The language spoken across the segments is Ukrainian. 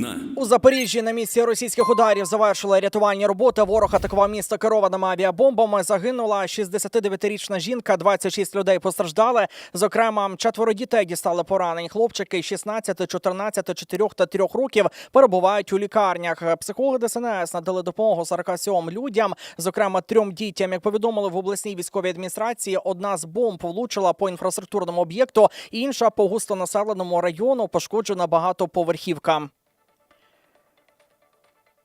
Війна. У Запоріжжі на місці російських ударів завершили рятувальні роботи. Ворог атакував місто керованими авіабомбами. Загинула 69-річна жінка, 26 людей постраждали. Зокрема, четверо дітей дістали поранень. Хлопчики 16, 14, 4 та 3 років перебувають у лікарнях. Психологи ДСНС надали допомогу 47 людям, зокрема трьом дітям. Як повідомили в обласній військовій адміністрації, одна з бомб влучила по інфраструктурному об'єкту, інша по густонаселеному району. Пошкоджена багатоповерхівка.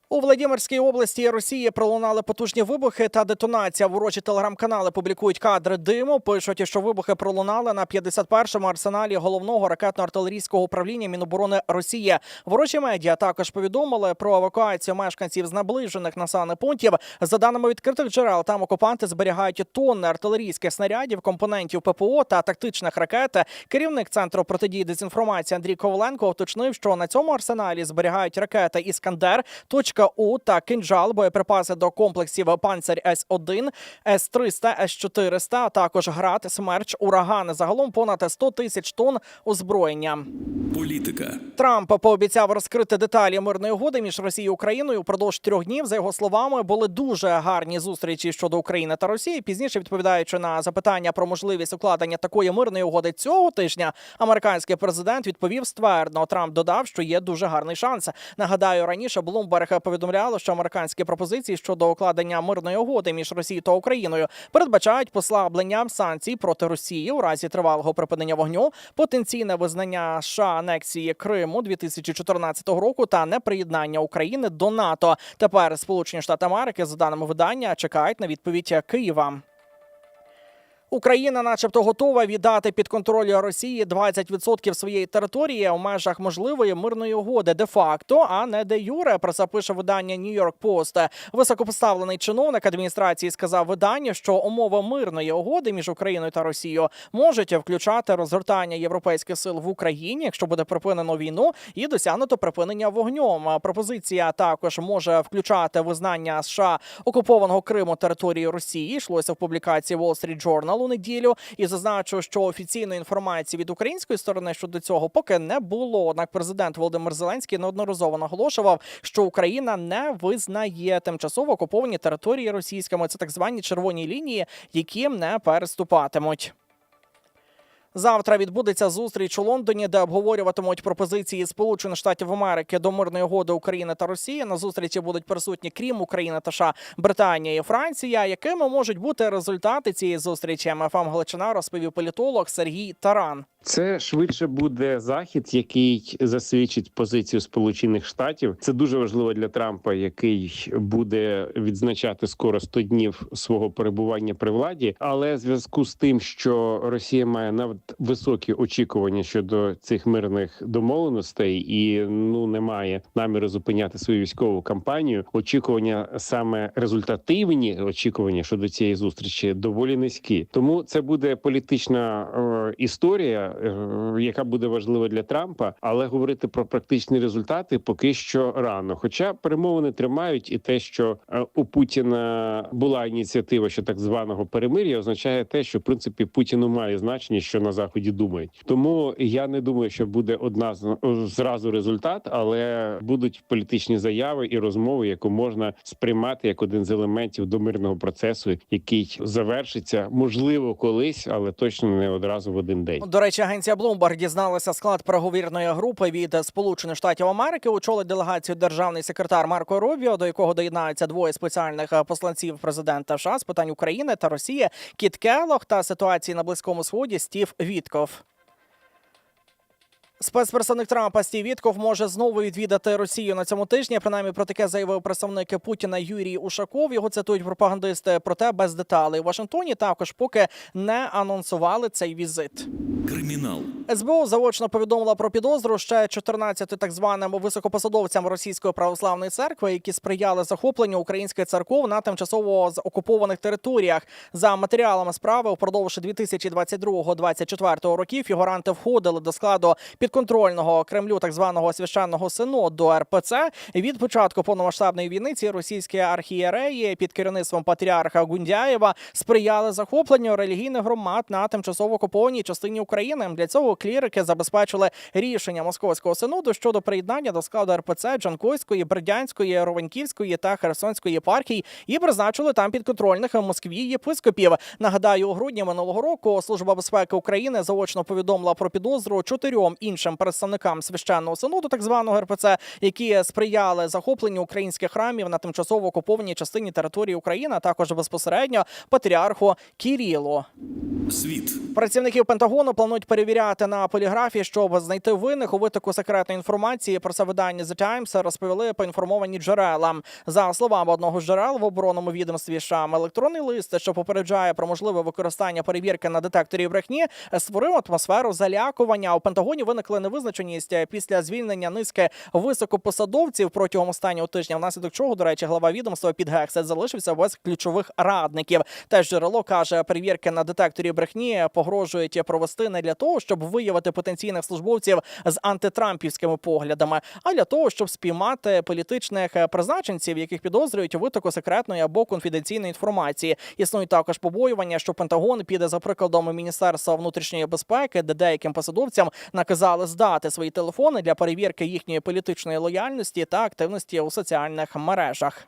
У Владимирській області Росії пролунали потужні вибухи та детонація. Ворожі телеграм-канали публікують кадри диму. Пишуть, що вибухи пролунали на 51-му арсеналі головного ракетно-артилерійського управління Міноборони Росії. Ворожі медіа також повідомили про евакуацію мешканців з наближених населених пунктів. За даними відкритих джерел, там окупанти зберігають тонни артилерійських снарядів, компонентів ППО та тактичних ракет. Керівник центру протидії дезінформації Андрій Коваленко уточнив, що на цьому арсеналі зберігають ракети Іскандер, точка У та кинджал, боєприпаси до комплексів Панцер С 1 С 300 С 400 а також град, смерч, ураган. Загалом понад 100 тисяч тонн озброєння. Політика. Трамп пообіцяв розкрити деталі мирної угоди між Росією і Україною упродовж трьох днів. За його словами, були дуже гарні зустрічі щодо України та Росії. Пізніше відповідаючи на запитання про можливість укладення такої мирної угоди цього тижня, американський президент відповів ствердно. Трамп додав, що є дуже гарний шанс. Нагадаю, раніше Блумберг повідомляло, що американські пропозиції щодо укладення мирної угоди між Росією та Україною передбачають послаблення санкцій проти Росії у разі тривалого припинення вогню, потенційне визнання США анексії Криму 2014 року та неприєднання України до НАТО. Тепер Сполучені Штати Америки, за даними видання, чекають на відповідь Києва. Україна, начебто, готова віддати під контроль Росії 20% своєї території у межах можливої мирної угоди де-факто, а не де юре. Про це пише видання York Post. Високопоставлений чиновник адміністрації сказав виданню, що умови мирної угоди між Україною та Росією можуть включати розгортання європейських сил в Україні, якщо буде припинено війну, і досягнуто припинення вогнем. Пропозиція також може включати визнання США окупованого Криму території Росії. Йшлося в публікації Wall Street Journal у неділю. І зазначу, що офіційної інформації від української сторони щодо цього поки не було. Однак президент Володимир Зеленський неодноразово наголошував, що Україна не визнає тимчасово окуповані території російськими. Це так звані червоні лінії, які не переступатимуть. Завтра відбудеться зустріч у Лондоні, де обговорюватимуть пропозиції Сполучених Штатів Америки до мирної угоди України та Росії. На зустрічі будуть присутні, крім України та США, Британія і Франція. Якими можуть бути результати цієї зустрічі? МФМ Галичина розповів політолог Сергій Таран. Це швидше буде захід, який засвідчить позицію Сполучених Штатів. Це дуже важливо для Трампа, який буде відзначати скоро 100 днів свого перебування при владі. Але в зв'язку з тим, що Росія має високі очікування щодо цих мирних домовленостей, і ну немає наміру зупиняти свою військову кампанію. Очікування саме результативні очікування щодо цієї зустрічі доволі низькі. Тому це буде політична е, історія е, яка буде важлива для Трампа, але говорити про практичні результати поки що рано. Хоча перемовини тримають, і те, що е, у Путіна була ініціатива що так званого перемир'я, означає те, що в принципі Путіну має значення, що на заході думають. Тому я не думаю, що буде одна зразу результат, але будуть політичні заяви і розмови, яку можна сприймати як один з елементів до мирного процесу, який завершиться можливо колись, але точно не одразу в один день. До речі, агенція Bloomberg дізналася склад переговірної групи від Сполучених Штатів Америки. Очолить делегацію державний секретар Марко Рубіо, до якого доєднаються двоє спеціальних е, посланців президента США з питань України та Росії Кіт Келлог та ситуації на близькому сході Стів Вітков. Спецпредставник Трампа Стів Вітков може знову відвідати Росію на цьому тижні. Принаймні про таке заявив представник Путіна Юрій Ушаков. Його цитують пропагандисти. Проте без деталей. У Вашингтоні також поки не анонсували цей візит. Кримінал. СБУ заочно повідомила про підозру ще 14 так званим високопосадовцям Російської православної церкви, які сприяли захопленню українських церков на тимчасово з окупованих територіях. За матеріалами справи впродовж 2022-2024 років фігуранти входили до складу підконтрольного Кремлю так званого священного синоду РПЦ від початку повномасштабної війни ці російські архієреї під керівництвом патріарха Гундяєва сприяли захопленню релігійних громад на тимчасово окупованій частині України. Для цього клірики забезпечили рішення московського синоду щодо приєднання до складу РПЦ Джанкойської, Бердянської, Рованківської та Херсонської єпархій і призначили там підконтрольних Москві єпископів. Нагадаю, у грудні минулого року Служба безпеки України заочно повідомила про підозру чотирьом іншим представникам священного синоду, так званого РПЦ, які сприяли захопленню українських храмів на тимчасово окупованій частині території України, а також безпосередньо патріарху Кірілу. Світ. Працівників Пентагону планують перевіряти на поліграфі, щоб знайти винних у витоку секретної інформації. Про це видання The Times розповіли поінформовані джерела. За словами одного з джерел в оборонному відомстві США, електронний лист, що попереджає про можливе використання перевірки на детекторі брехні, створив атмосферу залякування. У Пентагоні виникла невизначеність після звільнення низки високопосадовців протягом останнього тижня. Внаслідок чого, до речі, глава відомства під Гексет залишився без ключових радників. Теж джерело каже, перевірки на детекторі брехні погрожують провести не для того, щоб виявити потенційних службовців з антитрампівськими поглядами, а для того, щоб спіймати політичних призначенців, яких підозрюють у витоку секретної або конфіденційної інформації. Існують також побоювання, що Пентагон піде за прикладом Міністерства внутрішньої безпеки, де деяким посадовцям наказали здати свої телефони для перевірки їхньої політичної лояльності та активності у соціальних мережах.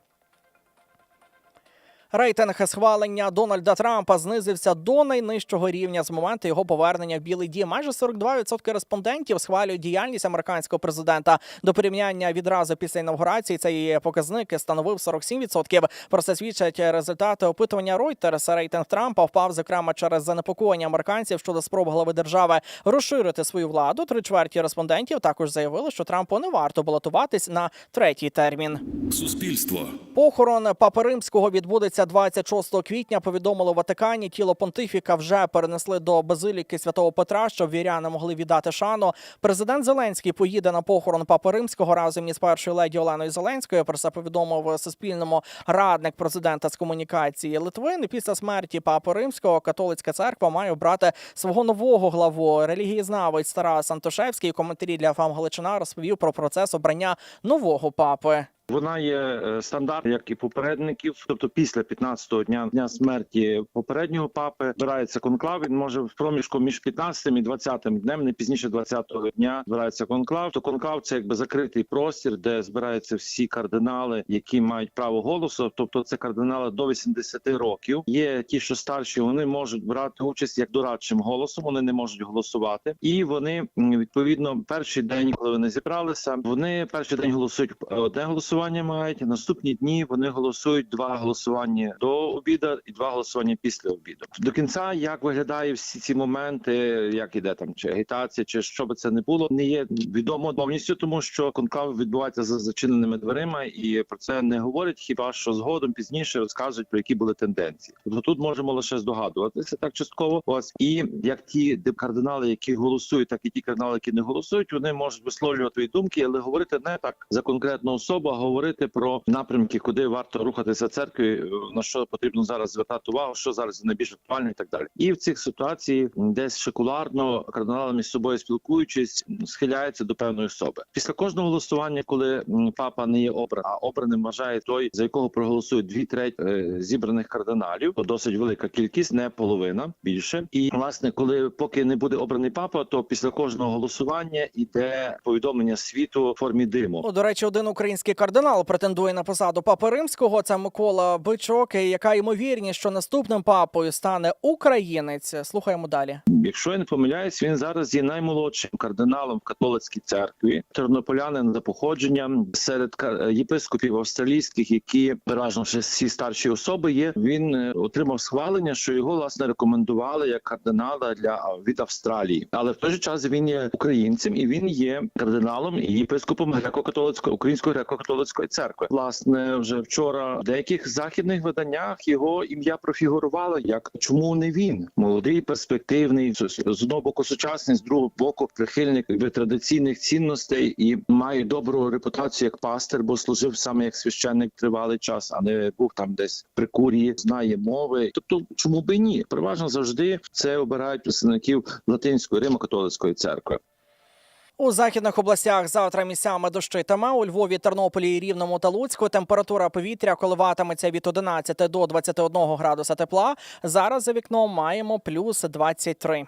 Рейтинг схвалення Дональда Трампа знизився до найнижчого рівня з моменту його повернення в Білий Дім. Майже 42% респондентів схвалюють діяльність американського президента. До порівняння відразу після інавгурації цей показник становив 47%. Про це свідчать результати опитування Reuters. Рейтинг Трампа впав зокрема через занепокоєння американців щодо спроб глави держави розширити свою владу. Три чверті респондентів також заявили, що Трампу не варто балотуватись на третій термін. Суспільство. Похорон Папи Римського відбудеться 26 квітня. Повідомили у Ватикані. Тіло понтифіка вже перенесли до базиліки святого Петра, щоб віряни могли віддати шану. Президент Зеленський поїде на похорон Папи Римського разом із першою леді Оленою Зеленською. Про це повідомив Суспільному радник президента з комунікації Литвин. Після смерті Папи Римського католицька церква має обрати свого нового главу. Релігієзнавець Тарас Антошевський у коментарі для ФАМ Галичина розповів про процес обрання нового папи. Вона є е, стандарт, як і попередників. Тобто, після 15-го дня дня смерті попереднього папи збирається конклав. Він може в проміжку між 15 і 20 днем, не пізніше 20-го дня збирається конклав. То конклав це якби закритий простір, де збираються всі кардинали, які мають право голосу. Тобто, це кардинали до 80 років. Є ті, що старші, вони можуть брати участь як дорадчим голосом. Вони не можуть голосувати, і вони відповідно перший день, коли вони зібралися, вони перший день голосують одне голосування. Мають наступні дні вони голосують два голосування до обіду і два голосування після обіду. До кінця як виглядає всі ці моменти, як іде там чи агітація, чи що би це не було, не є відомо повністю, тому що конклав відбувається за зачиненими дверима, і про це не говорять. Хіба що згодом пізніше розказують про які були тенденції. Тобто тут можемо лише здогадуватися так частково. Ось і як ті кардинали, які голосують, так і ті кардинали, які не голосують, вони можуть висловлювати свої думки, але говорити не так за конкретну особу, а говорити про напрямки, куди варто рухатися церкві, на що потрібно зараз звертати увагу, що зараз найбільш актуально і так далі. І в цих ситуації десь шекуларно кардинали між собою спілкуючись, схиляються до певної особи. Після кожного голосування, коли папа не є обраний, а обраним вважає той, за якого проголосують дві треті е, зібраних кардиналів, то досить велика кількість, не половина більше. І власне, коли поки не буде обраний папа, то після кожного голосування йде повідомлення світу в формі диму. Ну, до речі, один український кардинал претендує на посаду папи римського. Це Микола Бичок. І Яка ймовірність, що наступним папою стане українець? Слухаємо далі. Якщо я не помиляюсь, він зараз є наймолодшим кардиналом в католицькій церкві, тернополянин за походженням серед єпископів австралійських, які переважно всі старші особи є. Він е, отримав схвалення, що його власне рекомендували як кардинала для від Австралії, але в той же час він є українцем і він є кардиналом і єпископом греко-католицької української греко-католицької церкви. Власне, вже вчора в деяких західних виданнях його ім'я профігурувало як чому не він молодий, перспективний з одного боку сучасний, з другого боку прихильник традиційних цінностей і має добру репутацію як пастир, бо служив саме як священник тривалий час, а не був там десь при курії, знає мови. Тобто, чому би ні? Переважно завжди це обирають представників латинської римо-католицької церкви. У західних областях завтра місцями дощитиме. У Львові, Тернополі, Рівному та Луцьку температура повітря коливатиметься від 11 до 21 градуса тепла. Зараз за вікном маємо плюс 23.